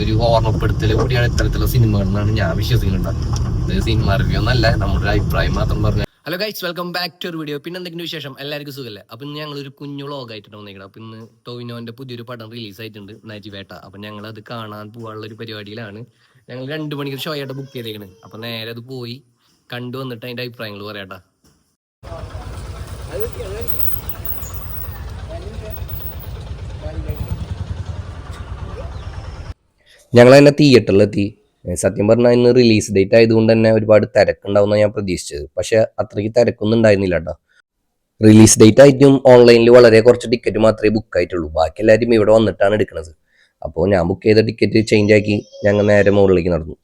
കൂടിയാണ് ഇത്തരത്തിലുള്ള സിനിമകൾ എന്നാണ് ഞാൻ വിശ്വസിക്കുന്നത്. സിനിമ റിവ്യൂ എന്നല്ല നമ്മുടെ ഒരു അഭിപ്രായം മാത്രം പറഞ്ഞു hello guys welcome back to ഒരു വീഡിയോ പിന്നെ എന്തെങ്കിലും വിശേഷം? എല്ലാവർക്കും സുഖമല്ലേ അപ്പം ഇന്ന് ഞങ്ങൾ ഒരു കുഞ്ഞു ബ്ലോഗ് ആയിട്ടാണ് വന്നേക്കണം. അപ്പം ഇന്ന് ടോവിനോന്റെ പുതിയൊരു പടം റിലീസ് ആയിട്ടുണ്ട് നജിവേട്ട അപ്പം ഞങ്ങൾ അത് കാണാൻ പോകാനുള്ള ഒരു പരിപാടിയിലാണ്. ഞങ്ങൾ രണ്ട് മണിക്ക് ഷോ ആയിട്ട് ബുക്ക് ചെയ്തേക്കണ്. അപ്പം നേരെ അത് പോയി കണ്ടു വന്നിട്ട് അതിന്റെ അഭിപ്രായങ്ങൾ പറയാട്ടാ ഞങ്ങൾ തന്നെ തിയേറ്ററിലെത്തി സത്യം പറഞ്ഞാൽ ഇന്ന് റിലീസ് ഡേറ്റ് ആയതുകൊണ്ട് തന്നെ ഒരുപാട് തിരക്കുണ്ടാവുന്ന ഞാൻ പ്രതീക്ഷിച്ചത്. പക്ഷെ അത്രയ്ക്ക് തിരക്കൊന്നും ഉണ്ടായിരുന്നില്ല കേട്ടോ റിലീസ് ഡേറ്റ് ആയിട്ടും ഓൺലൈനിൽ വളരെ കുറച്ച് ടിക്കറ്റ് മാത്രമേ ബുക്ക് ആയിട്ടുള്ളൂ. ബാക്കി എല്ലാവരും ഇവിടെ വന്നിട്ടാണ് എടുക്കുന്നത് അപ്പോൾ ഞാൻ ബുക്ക് ചെയ്ത ടിക്കറ്റ് ചേഞ്ച് ആക്കി ഞങ്ങൾ നേരെ മുകളിലേക്ക് നടന്നു.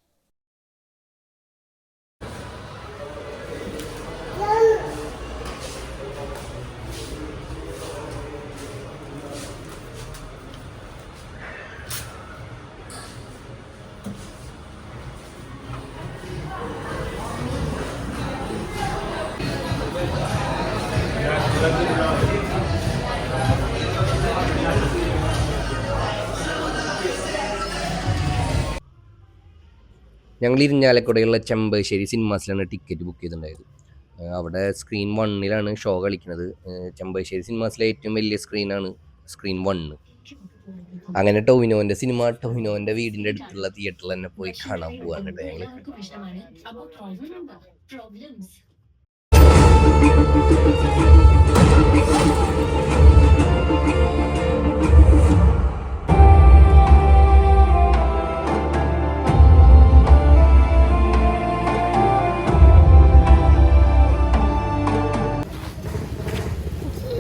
ഞങ്ങൾ ഇരിഞ്ഞാലക്കുടയുള്ള ചെമ്പശ്ശേരി സിനിമാസിലാണ് ടിക്കറ്റ് ബുക്ക് ചെയ്തിട്ടുണ്ടായത്. അവിടെ സ്ക്രീൻ വണ്ണിലാണ് ഷോ കളിക്കുന്നത്. ചെമ്പശ്ശേരി സിനിമാസിലെ ഏറ്റവും വലിയ സ്ക്രീനാണ് സ്ക്രീൻ വണ്ണ് അങ്ങനെ ടൊവിനോന്റെ സിനിമ ടൊവിനോന്റെ വീടിന്റെ അടുത്തുള്ള തിയേറ്ററിൽ തന്നെ പോയി കാണാൻ പോവാണ് കേട്ടോ ഞങ്ങൾ.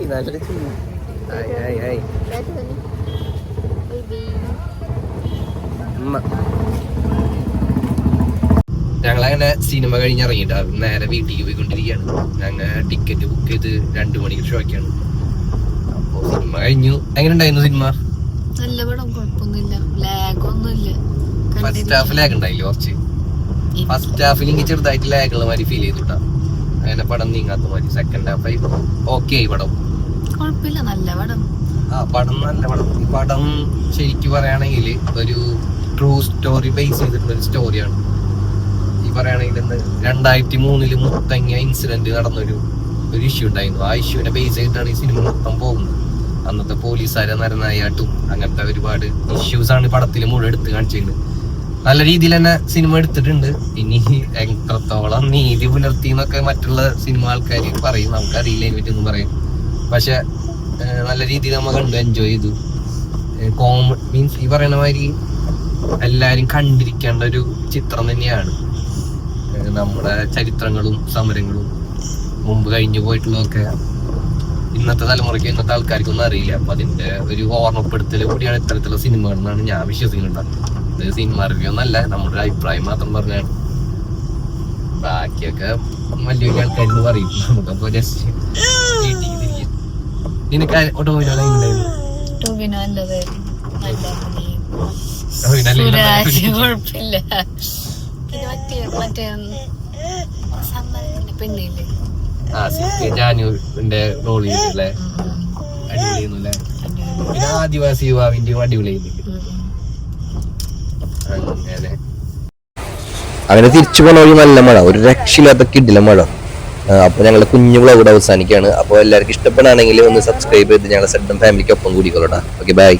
പ്രശ്നമാണ് അപ്പോ Ay, എന്താ പ്രോബ്ലംസ് ഞങ്ങളങ്ങനെ സിനിമ കഴിഞ്ഞ് ഇറങ്ങിയിട്ട് നേരെ വീട്ടിലേക്ക് പോയിക്കൊണ്ടിരിക്കുകയാണ്. ഞങ്ങൾ ടിക്കറ്റ് ബുക്ക് ചെയ്ത് രണ്ടു മണിക്ക് ഷോയ്ക്കാണ് അപ്പോൾ സിനിമ കഴിഞ്ഞു. എങ്ങനെ ഉണ്ടായിരുന്നു സിനിമ നല്ല പടം കുഴപ്പമൊന്നുമില്ല. ലാഗ് ഒന്നുമില്ല. ഫസ്റ്റ് ഹാഫ് ലാഗ് ഉണ്ടായില്ലേ കുറച്ച്? ഫസ്റ്റ് ഹാഫിൽ എനിക്ക് ചെറുതായിട്ട് ലാഗ് ഉള്ള മാതിരി ഫീൽ ചെയ്തിട്ടാ അങ്ങനെ പടം നീങ്ങാത്ത മാതിരി സെക്കൻഡ് ഹാഫ് ഓക്കെ ആയി പടം. കുഴപ്പമില്ല നല്ല പടം. ആ പടം നല്ല പടം. ഈ പടം ശരിക്കും പറയുകയാണെങ്കിൽ ഒരു ട്രൂ സ്റ്റോറി ബേസ് ചെയ്തിട്ടുള്ള ഒരു സ്റ്റോറിയാണ് ഈ പറയുകയാണെങ്കിൽ ഇന്ന് രണ്ടായിരത്തി മൂന്നിൽ മുത്തങ്ങ ഇൻസിഡന്റ് നടന്നൊരു ഒരു ഇഷ്യൂ ഉണ്ടായിരുന്നു. ആ ഇഷ്യൂവിനെ ബേസ് ചെയ്തിട്ടാണ് ഈ സിനിമ മൊത്തം പോകുന്നത്. അന്നത്തെ പോലീസുകാരെ നരനായാട്ടും അങ്ങനത്തെ ഒരുപാട് ഇഷ്യൂസ് ആണ് പടത്തിൽ മുഴുവൻ എടുത്ത് കാണിച്ചത് നല്ല രീതിയിൽ തന്നെ സിനിമ എടുത്തിട്ടുണ്ട്. ഇനി എത്രത്തോളം നീതി പുലർത്തി എന്നൊക്കെ മറ്റുള്ള സിനിമ ആൾക്കാർ പറയും. നമുക്കറിയില്ല അതിനെ പറ്റിയൊന്നും പറയും പക്ഷെ നല്ല രീതിയിൽ നമ്മൾ കണ്ടു എൻജോയ് ചെയ്തു. കോമ മീൻസ് ഈ പറയുന്ന മാതിരി എല്ലാവരും കണ്ടിരിക്കേണ്ട ഒരു ചിത്രം തന്നെയാണ്. നമ്മുടെ ചരിത്രങ്ങളും സമരങ്ങളും മുമ്പ് കഴിഞ്ഞു പോയിട്ടുള്ളതൊക്കെ ഇന്നത്തെ തലമുറയ്ക്ക് ഇന്നത്തെ ആൾക്കാർക്കൊന്നും അറിയില്ല. അപ്പൊ അതിന്റെ ഒരു ഓർമ്മപ്പെടുത്തൽ കൂടിയാണ് ഇത്തരത്തിലുള്ള സിനിമകൾ എന്നാണ് ഞാൻ വിശ്വസിക്കുന്നത്. ഇത് സിനിമ റിവ്യൂ ഒന്നല്ല നമ്മുടെ അഭിപ്രായം മാത്രം പറഞ്ഞാണ്. ബാക്കിയൊക്കെ വലിയ വലിയ ആൾക്കാരെന്ന് പറയും. നമുക്കപ്പോ ജസ്റ്റ് നിനക്ക് ഓട്ടോമിനോ ടൂബിനോ നല്ലത്. നല്ല ഉണ്ടായിരുന്നു സുരാജ് കുഴപ്പമില്ല. പിന്നെ മറ്റേ മറ്റേ സമ്മതത്തിന്റെ പെണ്ണില്ലേ? ആ സിക്ക് ജാനുവിന്റെ റോൾ ചെയ്തിട്ടില്ലേ? അടിപൊളിയായിരുന്നു അല്ലേ പിന്നെ ആദിവാസി യുവാവിന്റെ അടിപൊളിയായിരുന്നു അങ്ങനെ. അങ്ങനെ തിരിച്ചു പോണ ഒരു നല്ല മഴ ഒരു രക്ഷയില്ലാത്ത കിഡില മഴ. അപ്പൊ ഞങ്ങളുടെ കുഞ്ഞു വ്ളോഗ് ഇവിടെ അവസാനിക്കുകയാണ്. അപ്പോൾ എല്ലാവർക്കും ഇഷ്ടപ്പെടുകയാണെങ്കിൽ ഒന്ന് സബ്സ്ക്രൈബ് ചെയ്ത് ഞങ്ങളുടെ സെഡം ഫാമിലിക്കൊപ്പം കൂടിക്കൊള്ളട്ടാ ഓക്കെ ബൈ